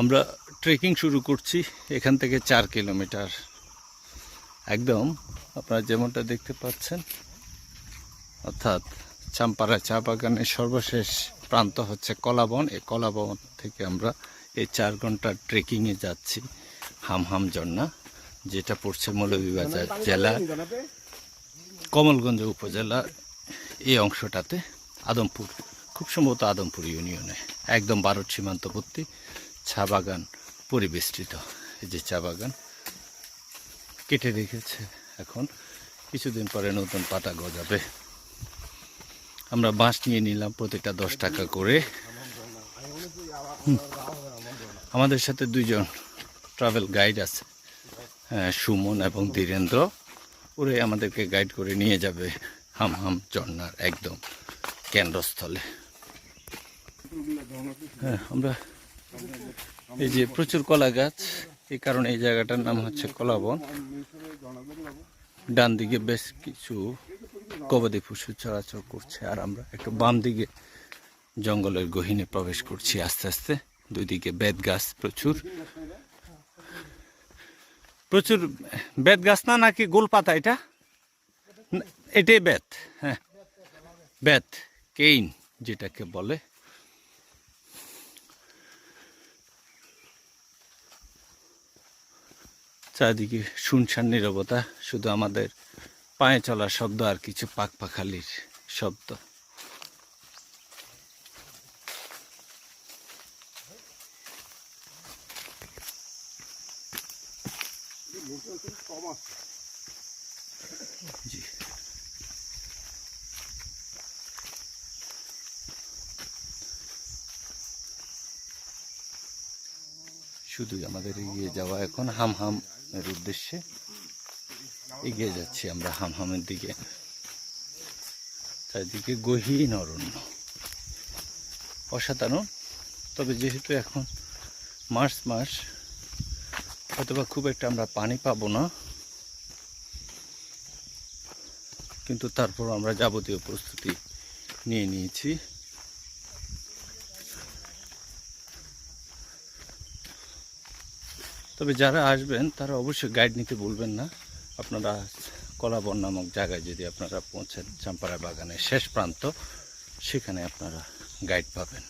আমরা ট্রেকিং শুরু করছি এখান থেকে চার কিলোমিটার। একদম আপনারা যেমনটা দেখতে পাচ্ছেন অর্থাৎ চাম্পারা চা বাগানের সর্বশেষ প্রান্ত হচ্ছে কলাবন। এই কলাবন থেকে আমরা এই চার ঘণ্টার ট্রেকিংয়ে যাচ্ছি হামহাম ঝর্ণা যেটা পড়ছে মৌলভীবাজার জেলা কমলগঞ্জ উপজেলা এই অংশটাতে আদমপুর খুব সম্ভবত আদমপুর ইউনিয়নে একদম ভারত সীমান্তবর্তী। চা বাগান পরিবেষ্টিত। এই যে চা বাগান কেটে রেখেছে এখন। কিছুদিন পরে নতুন পাতা গজাবে। আমরা বাঁশ নিয়ে নিলাম প্রতিটা দশ টাকা করে। আমাদের সাথে দুইজন ট্রাভেল গাইড আছে হ্যাঁ, সুমন এবং ধীরেন্দ্র। ওরে আমাদেরকে গাইড করে নিয়ে যাবে হাম হাম ঝর্ণার একদম কেন্দ্রস্থলে। হ্যাঁ আমরা এই যে প্রচুর কলা গাছ এই কারণে এই জায়গাটার নাম হচ্ছে কলাবন। ডান দিকে বেশ কিছু গবাদি পশু চলাচল করছে আর আমরা একটু বাম দিকে জঙ্গলের গহীনে প্রবেশ করছি আস্তে আস্তে। দুই দিকে বেত গাছ প্রচুর। প্রচুর বেত গাছ না নাকি গোলপাতা এটা? না, এটাই বেত হ্যাঁ। বেত কেইন যেটাকে বলে। চারিদিকে শুনশান নীরবতা, শুধু আমাদের পায়ে চলার শব্দ আর কিছু পাক পাখালির শব্দ শুধুই আমাদের এগিয়ে যাওয়া এখন হাম হাম এর উদ্দেশ্যে এগিয়ে যাচ্ছি আমরা হাম হামের দিকে। চারিদিকে গহীন অরণ্য। অসাধারণ। তবে যেহেতু এখন মার্চ মাস, হয়তোবা খুব একটা আমরা পানি পাবো না। কিন্তু তারপর আমরা যাবতীয় প্রস্তুতি নিয়ে নিয়েছি। তবে যারা আসবেন, তারা অবশ্যই গাইড নিতে বলবেন না। আপনারা কলাবন নামক জায়গায় যদি আপনারা পৌঁছেন চাম্পারা বাগানের শেষ প্রান্ত, সেখানে আপনারা গাইড পাবেন।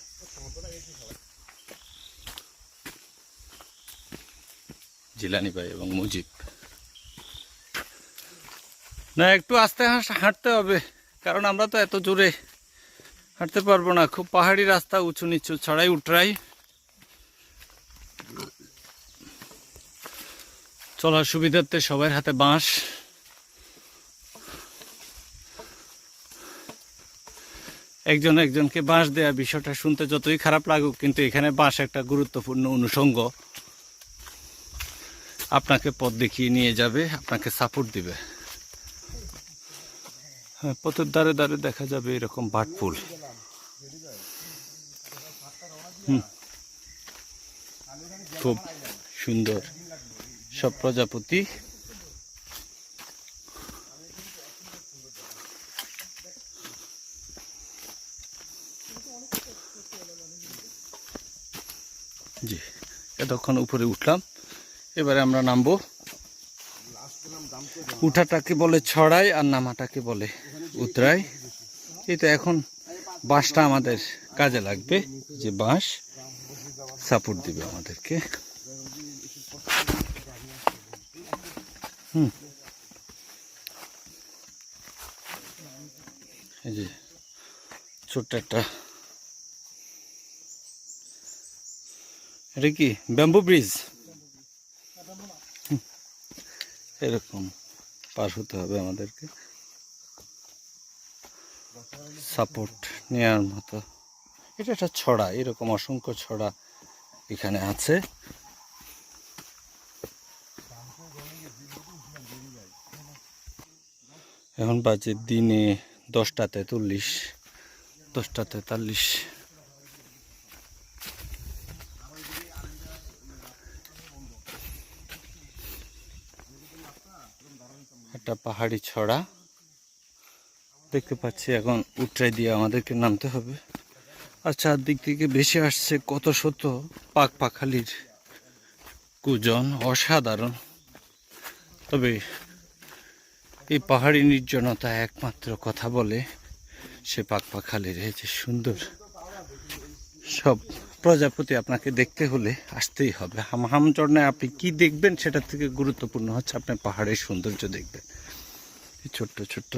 জিলানি ভাই এবং মুজিব। না, একটু আস্তে হাঁটতে হবে, কারণ আমরা তো এত জোরে হাঁটতে পারব না। খুব পাহাড়ি রাস্তা, উঁচু নিচু ছড়াই উঠরাই চলার সুবিধার্থে সবার হাতে বাঁশ। একজন একজনকে বাঁশ দেওয়া বিষয়টা শুনতে যতই খারাপ লাগুক, কিন্তু এখানে বাঁশ একটা গুরুত্বপূর্ণ অনুষঙ্গ। আপনাকে পথ দেখিয়ে নিয়ে যাবে, আপনাকে সাপোর্ট দিবে। হ্যাঁ পথের দ্বারে দ্বারে দেখা যাবে এরকম বাটফুল হুম। খুব সুন্দর। সব প্রজাপতি। জি, এতক্ষণ উপরে উঠলাম। এবারে আমরা নামবো। উঠাটাকে বলে ছড়াই আর নামাটাকে বলে উতরাই। তো এখন বাঁশটা আমাদের কাজে লাগবে, যে বাঁশ সাপোর্ট দিবে আমাদেরকে। হুম। এই যে, ছোট্ট একটা। এটা কি? Bamboo bridge? এরকম পার হতে হবে আমাদেরকে। সাপোর্ট নেওয়ার মতো। এটা একটা ছড়া, এরকম অসংখ্য ছড়া এখানে আছে। এখন বাজে দিনে দশটা তেতাল্লিশ দশটা তেতাল্লিশ। একটা পাহাড়ি ছড়া। দেখতে পাচ্ছি এখন উঠরাই দিয়ে আমাদেরকে নামতে হবে। আর চারদিক থেকে বেশি আসছে কত শত পাক পাখালির কুজন, অসাধারণ। তবে এই পাহাড়ি নির্জনতা একমাত্র কথা বলে সে পাক পাখালির এই যে সুন্দর। সব প্রজাপতি আপনাকে দেখতে হলে আসতেই হবে। হামহাম চড়নায় আপনি কি দেখবেন সেটা থেকে গুরুত্বপূর্ণ হচ্ছে আপনি পাহাড়ের সৌন্দর্য দেখবেন। এই ছোট্ট ছোট্ট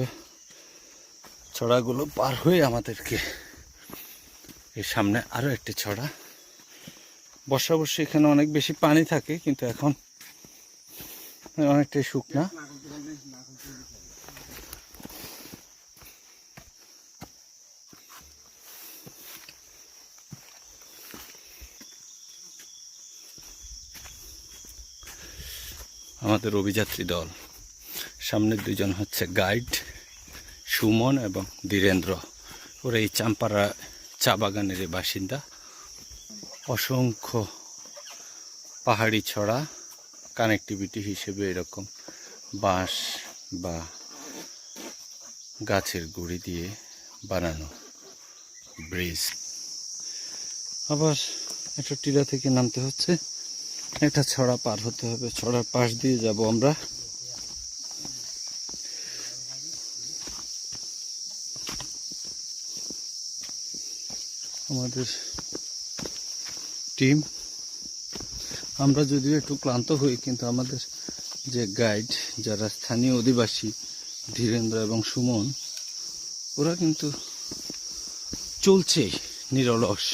ছড়াগুলো পার হয়ে আমাদেরকে এর সামনে আরও একটি ছড়া। বর্ষা বর্ষে এখানে অনেক বেশি পানি থাকে, কিন্তু এখন অনেকটাই শুকনা। আমাদের অভিযাত্রী দল। সামনের দুজন হচ্ছে গাইড, সুমন এবং ধীরেন্দ্র। ওরা এই চাম্পারা চা বাগানের বাসিন্দা। অসংখ্য পাহাড়ি ছড়া কানেক্টিভিটি হিসেবে এরকম বাঁশ বা গাছের গুঁড়ি দিয়ে বানানো ব্রিজ। আবার একটা টিলা থেকে নামতে হচ্ছে। একটা ছড়া পার হতে হবে, ছড়ার পাশ দিয়ে যাব আমরা। আমাদের টিম আমরা যদিও একটু ক্লান্ত হই, কিন্তু আমাদের যে গাইড যারা স্থানীয় অধিবাসী, ধীরেন্দ্র এবং সুমন, ওরা কিন্তু চলছে নিরলস।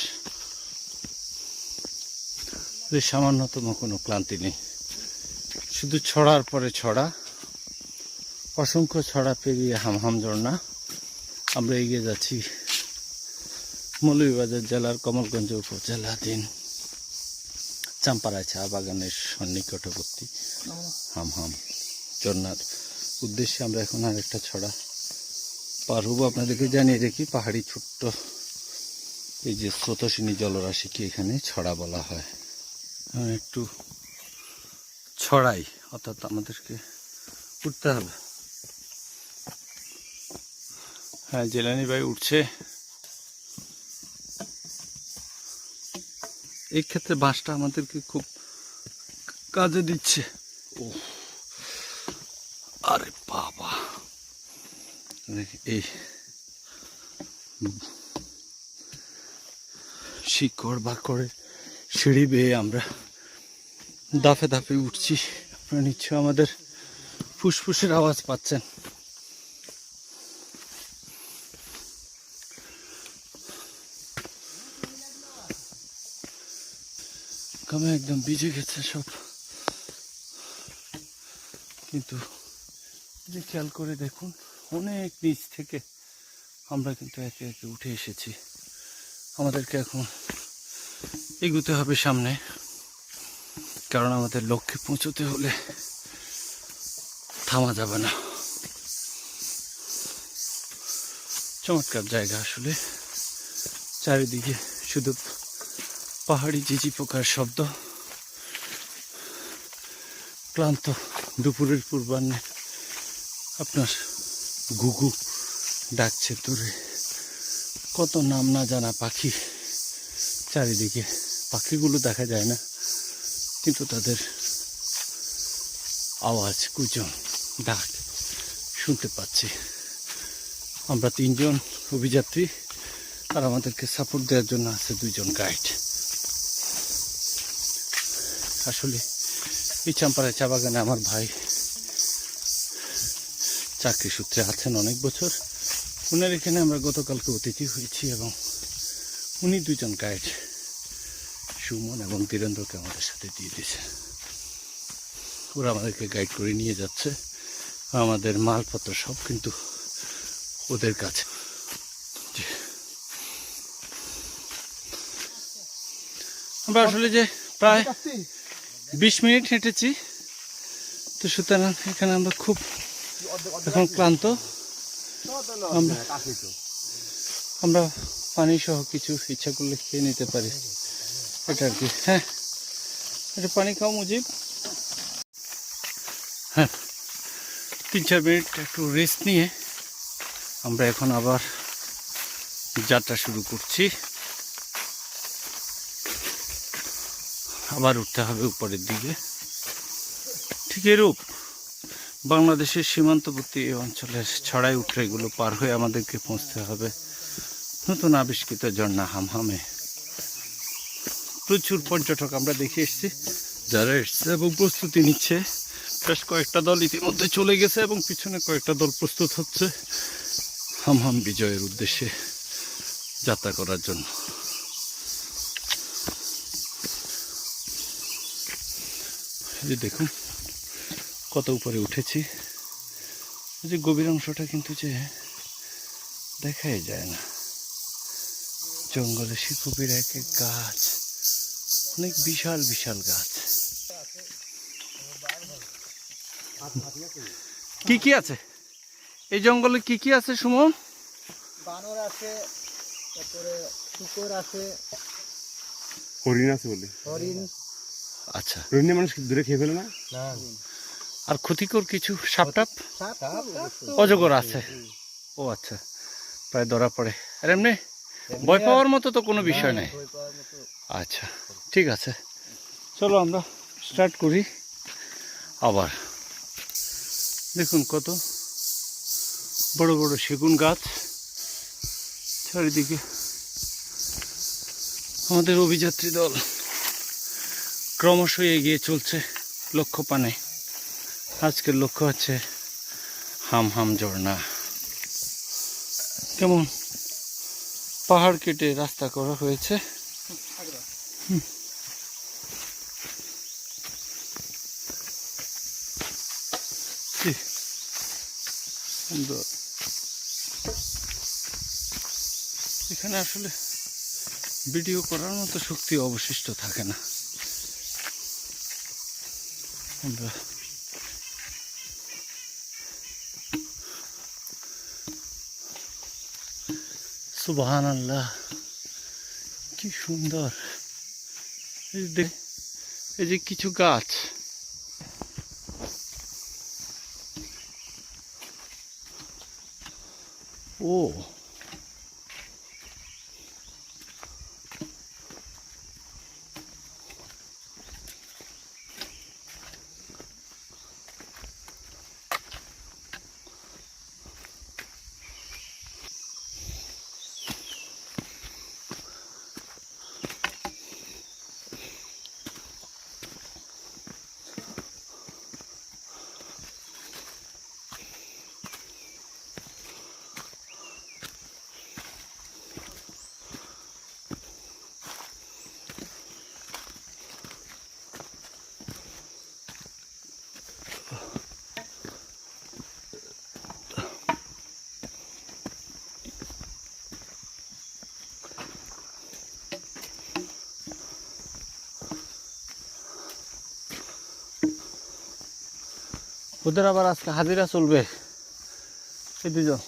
ওদের সামান্যতম কোনো ক্লান্তি নেই। শুধু ছড়ার পরে ছড়া। অসংখ্য ছড়া পেরিয়ে হামহাম ঝর্ণা। আমরা এগিয়ে যাচ্ছি মৌলভীবাজার জেলার কমলগঞ্জ উপজেলাধীন চাম্পারা চা বাগানের সন্নিকটবর্তী হামহাম হাম ঝর্ণার উদ্দেশ্যে আমরা এখন আর একটা ছড়া পার হব। আপনাদেরকে জানিয়ে রেখি, পাহাড়ি ছোট্ট এই যে স্রোতসিনী জলরাশিকে এখানে ছড়া বলা হয়। একটু ছড়াই, অর্থাৎ আমাদেরকে উঠতে হবে। হ্যাঁ জেলানি ভাই উঠছে। এই ক্ষেত্রে বাঁশটা আমাদেরকে খুব কাজে দিচ্ছে। ও আরে বাবা। এই। শিকড় বাকড়ে সিঁড়ি বেয়ে আমরা দাফে দাফে উঠছি। আপনারা নিশ্চয় আমাদের ফুসফুসের আওয়াজ পাচ্ছেন। কামে একদম ভিজে গেছে সব। কিন্তু যে খেয়াল করে দেখুন, অনেক নিচ থেকে আমরা কিন্তু একে একে উঠে এসেছি। আমাদেরকে এখন এগুতে হবে সামনে। কারণ আমাদের লক্ষ্যে পৌঁছতে হলে থামা যাবে না। চমৎকার জায়গা আসলে। চারিদিকে শুধু পাহাড়ি ঝিঝি পোকার শব্দ। ক্লান্ত দুপুরের পূর্বাহ্নে আপনার ঘুঘু ডাকছে দূরে। কত নাম না জানা পাখি চারিদিকে পাখিগুলো দেখা যায় না, কিন্তু তাদের আওয়াজ, কুজন, ডাক শুনতে পাচ্ছি। আমরা তিনজন অভিযাত্রী আর আমাদেরকে সাপোর্ট দেওয়ার জন্য আছে দুইজন গাইড। আসলে এই চাম্পাড়া চা বাগানে আমার ভাই চাকরি সূত্রে আছেন অনেক বছর। ওনার এখানে আমরা গতকালকে অতিথি হয়েছি এবং উনি দুজন গাইড। সুমন এবং বীরেন্দ্রকে আমাদের সাথে দিয়ে দিয়েছে। ওরা আমাদেরকে গাইড করে নিয়ে যাচ্ছে। আমাদের মালপত্র সব কিন্তু ওদের কাছে। আমরা আসলে যে প্রায় বিশ মিনিট হেঁটেছি, তো সুতরাং এখানে আমরা খুব এখন ক্লান্ত। আমরা আমরা পানি সহ কিছু ইচ্ছা করলে খেয়ে নিতে পারি। এটা আর কি। হ্যাঁ। একটু পানি খাও মুজিব। হ্যাঁ। তিন চার মিনিট একটু রেস্ট নিয়ে আমরা এখন আবার যাত্রা শুরু করছি। আবার উঠতে হবে উপরের দিকে। ঠিক এরূপ। বাংলাদেশের সীমান্তবর্তী এই অঞ্চলের ছড়াই উঠে এগুলো পার হয়ে আমাদেরকে পৌঁছতে হবে। নতুন আবিষ্কৃত ঝর্ণা হামহামে। প্রচুর পর্যটক আমরা দেখে এসেছি, যারা এসছে এবং প্রস্তুতি নিচ্ছে। বেশ কয়েকটা দল ইতিমধ্যে চলে গেছে এবং পিছনে কয়েকটা দল প্রস্তুত হচ্ছে হামহাম বিজয়ের উদ্দেশ্যে যাত্রা করার জন্য। যে দেখুন, কত উপরে উঠেছি। যে গভীর অংশটা কিন্তু যে দেখাই যায় না। জঙ্গলে শিখুবির এক এক গাছ। অনেক বিশাল বিশাল গাছ। কি কি আছে? এই জঙ্গলে কি কি আছে সুমন? বানর আছে তারপরে শুকর আছে। হরিণ আছে বলে। হরিণ। আচ্ছা। হরিণে মানুষ দূরে খেয়ে ফেলে না? না। আর ক্ষতিকর কিছু সাপটাপ সাপ অজগর আছে। ও আচ্ছা প্রায় ধরা পড়ে। আর এমনি? ভয় পাওয়ার মতো তো কোনো বিষয় নেই। আচ্ছা ঠিক আছে। চলো আমরা স্টার্ট করি। আবার দেখুন কত বড় বড় সেগুন গাছ। চারিদিকে আমাদের অভিযাত্রী দল ক্রমশই এগিয়ে চলছে লক্ষ্য পানে আজকের লক্ষ্য হচ্ছে হাম হাম ঝর্ণা। কেমন? পাহাড় কেটে রাস্তা করা হয়েছে। এখানে আসলে ভিডিও করার মতো শক্তি অবশিষ্ট থাকে না। আমরা সুবহান আল্লাহ কি সুন্দর। এই দেখ- এই যে কিছু গাছ। ও ওদের আবার আজকে হাজিরা চলবে। এই দুজন।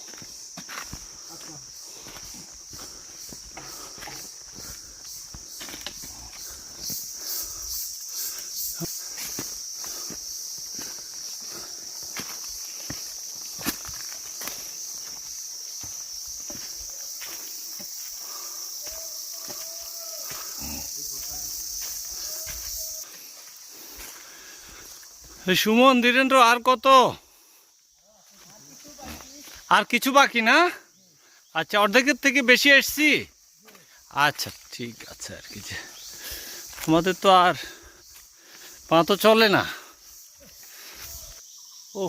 সুমন ধীরেন্দ্র আর কত? আর কিছু বাকি না? আচ্ছা অর্ধেকের থেকে বেশি এসছি? আচ্ছা ঠিক আছে আর কি যে। আমাদের তো আর পা তো চলে না। ও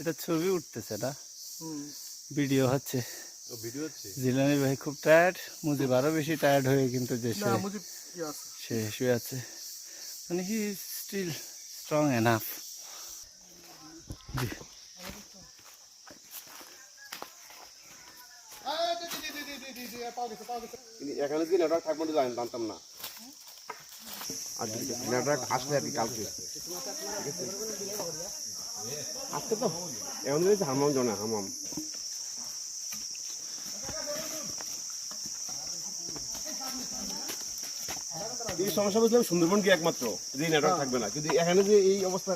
এটা ছবি উঠতেছে না? ভিডিও হচ্ছে। ভিডিও হচ্ছে? জিলানি ভাই খুব টায়ার্ড মুজিব আরও বেশি টায়ার্ড হয়ে কিন্তু যে সে শুয়ে আছে। মানে হি স্টিল স্ট্রং এনাফ এখানে নেটওয়ার্ক থাকব জানতাম না। আর নেটওয়ার্ক আজকে তো? এখন হামাম জানা, হামাম। এই সমস্যা বুঝলাম সুন্দরবন কি একমাত্র? যে নেটওয়ার্ক থাকবে না। কিন্তু এখানে যে এই অবস্থা